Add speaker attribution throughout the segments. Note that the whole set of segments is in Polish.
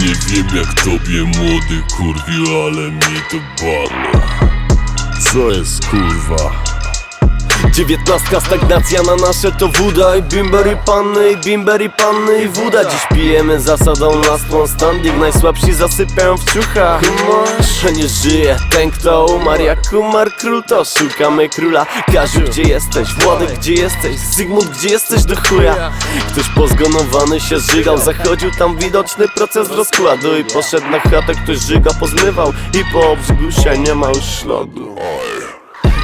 Speaker 1: Nie wiem jak tobie młody kurwiu, ale mi to bala Co jest kurwa?
Speaker 2: Dziewiętnastka stagnacja na nasze to woda I bimber i panny, i bimber i panny i woda Dziś pijemy zasadą last one standing Najsłabsi zasypiają w ciuchach Że nie żyje ten kto umarł Jak kumar król to szukamy króla Kaziu gdzie jesteś? Władek gdzie jesteś? Zygmunt gdzie jesteś do chuja? Ktoś pozgonowany się żygał Zachodził tam widoczny proces rozkładu I poszedł na chatę ktoś żyga pozmywał I po obrzegu się nie ma już śladu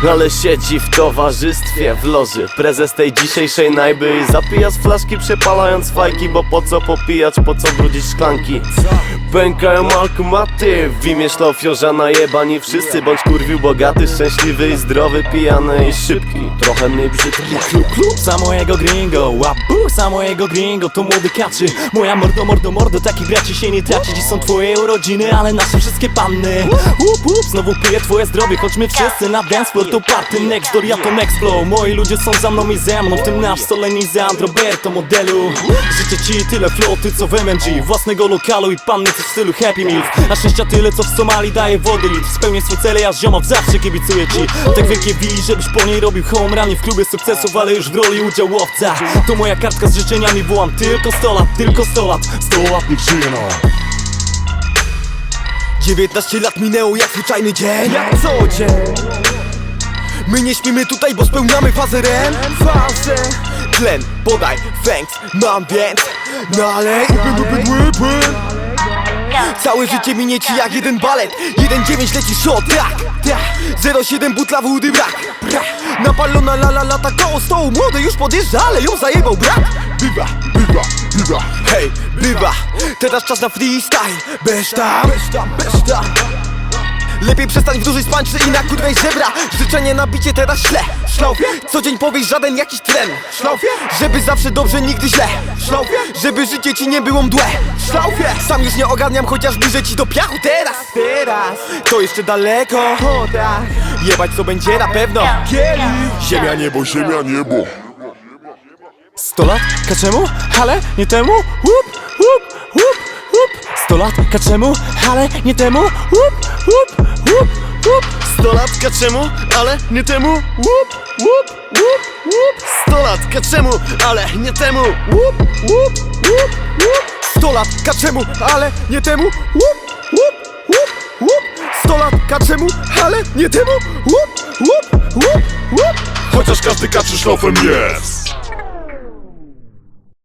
Speaker 2: ale siedzi w towarzystwie w loży. Prezes tej dzisiejszej najby zapija z flaszki przepalając fajki Bo po co popijać, po co brudzić szklanki? Pękają alkumaty W imię szlofiorza najebani wszyscy Bądź kurwił bogaty, szczęśliwy i zdrowy Pijany i szybki, trochę mniej brzydki.
Speaker 3: Klub, klub za mojego gringo Łapu. Za mojego gringo To młody kaczy. Moja mordo, mordo, mordo Takich braci się nie traci. Dziś są twoje urodziny Ale nasze wszystkie panny. Łup, łup Znowu piję twoje zdrowie Chodźmy wszyscy na dance To party next door Ja to next flow Moi ludzie są za mną i ze mną W tym nasz solenizant Roberto modelu. Życzę ci tyle floty co w MMG Własnego lokalu i panny co w stylu Happy Meal A szczęścia tyle co w Somalii daje wody. Litr Spełnię swój cel, ja z ziomów zawsze kibicuję ci. Tak wielkie wili, żebyś po niej robił home run Nie w klubie sukcesów, ale już w roli udziałowca. To moja kartka z życzeniami, wołam tylko 100 lat, tylko 100 lat. 100 lat niech żyje no
Speaker 4: 19 lat minęło jak zwyczajny dzień. Jak co dzień My nie śpimy tutaj, bo spełniamy fazę REM. Fazę. Tlen, podaj, thanks, mam więc. Nalej, łypy, łypy Całe życie minie ci jak jeden balet. 1-9 leci shot, tak, tak 07 butla wody brak, brak Napalona la la lata koło stołu. Młody już podjeżdża, ale ją zajebał brak. Bywa, bywa, bywa. Hej, bywa. Teraz czas na freestyle. Bez tam, bez tam, bez tam Lepiej przestań wdłużyć pańczy i na kurwej żebra Życzenie na bicie teraz śle Szlaufie? Co dzień powiesz żaden jakiś tlen Szlaufie? Żeby zawsze dobrze, nigdy źle Szlaufie? Żeby życie ci nie było mdłe Szlaufie? Sam już nie ogarniam, chociaż bliżej ci do piachu teraz Teraz To jeszcze daleko O tak Jebać co będzie na pewno Kielich
Speaker 1: Ziemia, niebo, ziemia, niebo
Speaker 3: 100 lat? Kaczemu? Ale nie temu? Łup, łup, łup, łup 100 lat? Kaczemu? Ale nie temu? Łup, łup
Speaker 2: 100 lat czemu, ale nie temu. Łup, łup, łup, łup. 100 lat czemu, ale nie temu. Łup, łup, łup, łup.
Speaker 4: 100 lat kaczemu, ale nie temu. Łup, łup, łup, łup. 100 lat kaczemu, ale nie temu. Łup, łup, łup, łup.
Speaker 1: Chociaż każdy kaczy szlofem jest